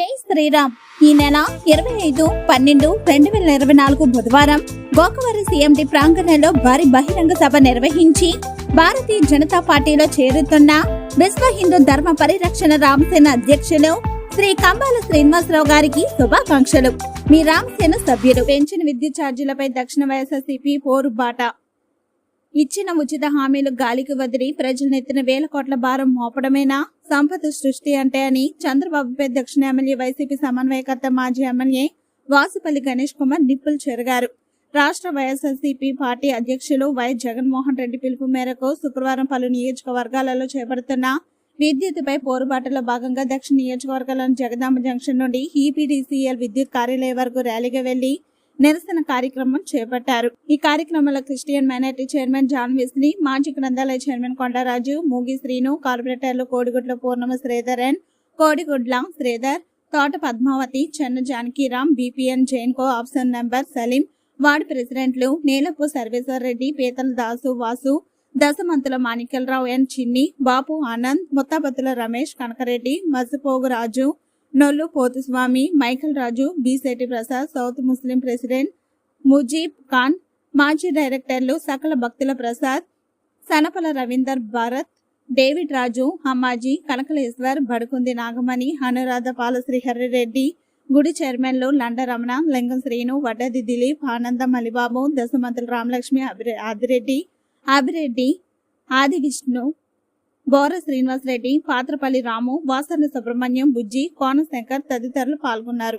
జై శ్రీరామ్. ఈ నెల ఇరవై ఐదు పన్నెండు రెండు వేల ఇరవై నాలుగు బుధవారం గోకవరం సీఎండి ప్రాంగణంలో భారీ బహిరంగ సభ నిర్వహించి భారతీయ జనతా పార్టీలో చేరుతున్న విశ్వ హిందూ ధర్మ పరిరక్షణ రామసేన అధ్యక్షులు శ్రీ కంబాల శ్రీనివాసరావు గారికి శుభాకాంక్షలు. మీ రామసేన సభ్యులు పెంచిన విద్యుత్ ఛార్జీలపై దక్షిణ వైఎస్ఆర్సీపీ పోరుబాట ఇచ్చిన ఉచిత హామీలు గాలికి వదిలి ప్రజలనెత్తిన వేల కోట్ల భారం మోపడమేనా? సంపద సృష్టి అంటే అని చంద్రబాబుపై దక్షిణ ఎమ్మెల్యే వైసీపీ సమన్వయకర్త మాజీ ఎమ్మెల్యే వాసుపల్లి గణేష్ కుమార్ నిప్పులు చెరగారు. రాష్ట్ర వైఎస్ఆర్సీపీ పార్టీ అధ్యక్షులు వై జగన్మోహన్ రెడ్డి పిలుపు మేరకు శుక్రవారం పలు నియోజకవర్గాలలో చేపడుతున్న విద్యుత్పై పోరుబాటలో భాగంగా దక్షిణ నియోజకవర్గంలోని జగదాంబ జంక్షన్ నుండి ఈపీడీసీఎల్ విద్యుత్ కార్యాలయం వరకు ర్యాలీగా వెళ్ళి నిరసన కార్యక్రమం చేపట్టారు. ఈ కార్యక్రమంలో క్రిస్టియన్ మైనార్టీ చైర్మన్ జాన్ విస్ని మాజీ గ్రంథాలయ చైర్మన్ కొండరాజు మూగి శ్రీను కార్పొరేటర్లు కోడిగుడ్ల పూర్ణమ శ్రీధర్ అండ్ కోడిగుడ్ల శ్రీధర్ తోట పద్మావతి చెన్న జానకీరామ్ బీపీఎన్ జైన్కో ఆప్షన్ నెంబర్ సలీం వార్డు ప్రెసిడెంట్లు నీలపు సర్వేశ్వర్ రెడ్డి పీతల Dasu Vasu Dasamanthula Manikyalarao N Chinni Bapu Anand Muttabattula Ramesh Kanakareddy Majjipogu Raju Nollu Pothuswamy Michael Raju Bisetti Prasad south Muslim president Mujeeb Khan మాజీ డైరెక్టర్లు సకల Bhaktula Prasad Sanapala Ravinder Bharat David Raju హమ్మాజీ Kanakaleshwar బడుకుంది Nagamani Anuradha పాల శ్రీహరిరెడ్డి గుడి చైర్మన్లు లండ రమణ లింగం శ్రీను వడ్డది దిలీప్ ఆనందం మలిబాబు దశమంతులు రామలక్ష్మి అభిరె ఆదిరెడ్డి అభిరెడ్డి ఆది విష్ణు బోర శ్రీనివాసరెడ్డి పాత్రపల్లి రాము వాసర్ల సుబ్రహ్మణ్యం బుజ్జి కోనశంకర్ తదితరులు పాల్గొన్నారు.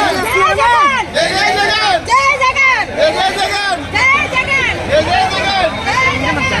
జై జగన్ జై జగన్ జై జగన్ జై జగన్ జై జగన్